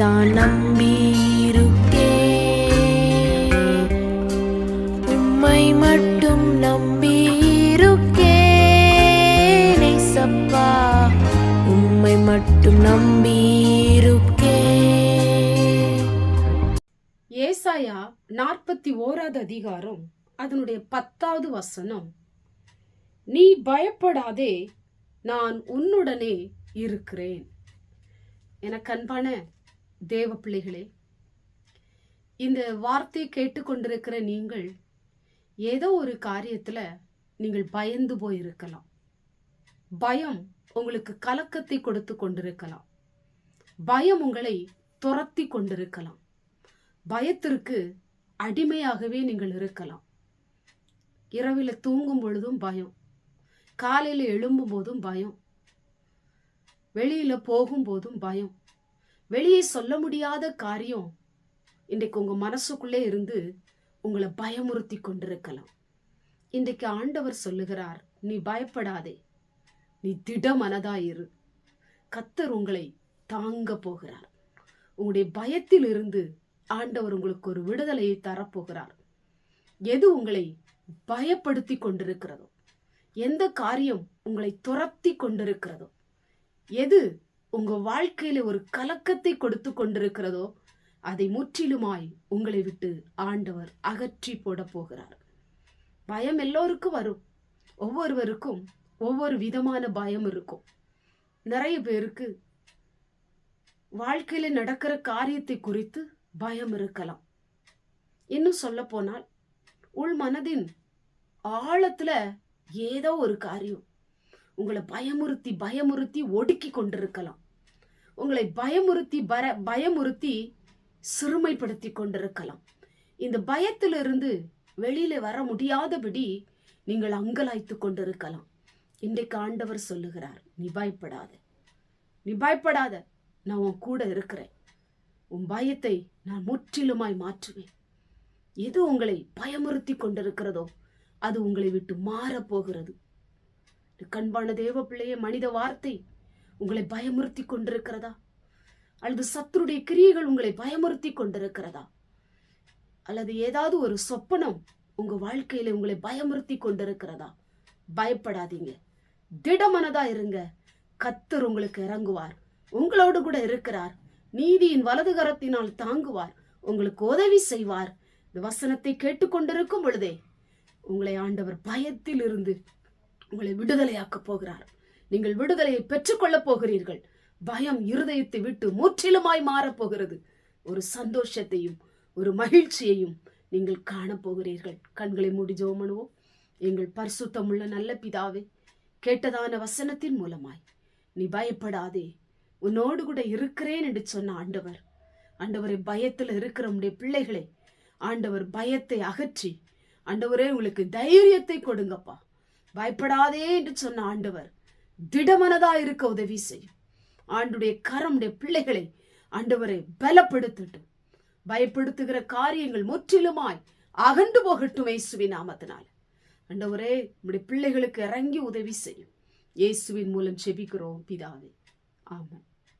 தான் நம்பியிருக்கே. உம்மை மட்டும் நம்பியிருக்கே. சப்பா உம்மை மட்டும் நம்பியிருக்கே. ஏசாயா நாற்பத்தி ஓராவது அதிகாரம் அதனுடைய பத்தாவது வசனம். நீ பயப்படாதே நான் உன்னுடனே இருக்கிறேன். எனக்கு அன்பான தேவ பிள்ளைகளே இந்த வார்த்தை கேட்டுக்கொண்டிருக்கிற நீங்கள் ஏதோ ஒரு காரியத்தில் நீங்கள் பயந்து போயிருக்கலாம். பயம் உங்களுக்கு கலக்கத்தை கொடுத்து கொண்டிருக்கலாம். பயம் உங்களை துரத்தி கொண்டிருக்கலாம். பயத்திற்கு அடிமையாகவே நீங்கள் இருக்கலாம். இரவில் தூங்கும் பொழுதும் பயம் காலையில் எழும்பும் போதும் பயம் வெளியில் போகும்போதும் பயம் வெளியே சொல்ல முடியாத காரியம் இன்றைக்கு உங்க மனசுக்குள்ளே இருந்து உங்களை பயமுறுத்தி கொண்டிருக்கலாம். இன்றைக்கு ஆண்டவர் சொல்லுகிறார் நீ பயப்படாதே. நீ திட மனதாயிரு கத்தர் உங்களை தாங்க போகிறார். உங்களுடைய பயத்திலிருந்து ஆண்டவர் உங்களுக்கு ஒரு விடுதலையை தரப்போகிறார். எது உங்களை பயப்படுத்தி கொண்டிருக்கிறதோ எந்த காரியம் உங்களை துரத்தி கொண்டிருக்கிறதோ எது உங்க வாழ்க்கையில ஒரு கலக்கத்தை கொடுத்து கொண்டிருக்கிறதோ அதை முற்றிலுமாய் உங்களை விட்டு ஆண்டவர் அகற்றி போட போகிறார். பயம் எல்லோருக்கும் வரும். ஒவ்வொருவருக்கும் ஒவ்வொரு விதமான பயம் இருக்கும். நிறைய பேருக்கு வாழ்க்கையில நடக்கிற காரியத்தை குறித்து பயம் இருக்கலாம். இன்னும் சொல்ல போனால் உள் மனதின் ஆழத்துல ஏதோ ஒரு காரியம். உங்களை பயமுறுத்தி பயமுறுத்தி ஒடுக்கி கொண்டிருக்கலாம். உங்களை பயமுறுத்தி பர பயமுறுத்தி சிறுமைப்படுத்தி கொண்டிருக்கலாம். இந்த பயத்திலிருந்து வெளியில வர முடியாதபடி நீங்கள் அங்கலாய்த்து கொண்டிருக்கலாம். இன்றைக்கு ஆண்டவர் சொல்லுகிறார் நீ பயப்படாத. நீ பயப்படாத. நான் உன் கூட இருக்கிறேன். உன் பயத்தை நான் முற்றிலுமாய் மாற்றுவேன். எது உங்களை பயமுறுத்தி கொண்டிருக்கிறதோ அது உங்களை விட்டு மாறப் போகிறது. கண்பான தேவ பிள்ளைய மனித வார்த்தை உங்களை பயமுறுத்தி கொண்டிருக்கிறதா? அல்லது சத்துருடைய கிரியைகள் உங்களை பயமுறுத்தி கொண்டிருக்கிறதா? அல்லது ஏதாவது ஒரு சொப்பனம் உங்க வாழ்க்கையில உங்களை பயமுறுத்தி கொண்டிருக்கிறதா? பயப்படாதீங்க. திடமனதா இருங்க. கத்தர் உங்களுக்கு இறங்குவார். உங்களோடு கூட இருக்கிறார். நீதியின் வலதுகரத்தினால் தாங்குவார். உங்களுக்கு உதவி செய்வார். இந்த வசனத்தை கேட்டுக்கொண்டிருக்கும் பொழுதே உங்களை ஆண்டவர் பயத்தில் இருந்து உங்களை விடுதலையாக்க போகிறார். நீங்கள் விடுதலையை பெற்றுக்கொள்ளப் போகிறீர்கள். பயம் இருதயத்தை விட்டு முற்றிலுமாய் மாறப் போகிறது. ஒரு சந்தோஷத்தையும் ஒரு மகிழ்ச்சியையும் நீங்கள் காணப்போகிறீர்கள் கண்களை மூடி ஜோமனுவோம் எங்கள் பரிசுத்தமுள்ள நல்ல பிதாவே கேட்டதான வசனத்தின் மூலமாய் நீ பயப்படாதே. உன்னோடு கூட இருக்கிறேன் என்று சொன்ன ஆண்டவர் ஆண்டவரை பயத்தில் இருக்கிற உடைய பிள்ளைகளை ஆண்டவர் பயத்தை அகற்றி ஆண்டவரே உங்களுக்கு தைரியத்தை கொடுங்கப்பா. பயப்படாதே என்று சொன்ன ஆண்டவர் திடமனதா இருக்க உதவி செய்யும் ஆண்டுடைய கரமுடைய பிள்ளைகளை ஆண்டவரை பலப்படுத்தட்டும் பயப்படுத்துகிற காரியங்கள் முற்றிலுமாய் அகண்டு போகட்டும் இயேசுவின் நாமத்தினால். ஆண்டவரே நம்முடைய பிள்ளைகளுக்கு இறங்கி உதவி செய்யும் இயேசுவின் மூலம் செபிக்கிறோம் பிதாவே. ஆமாம்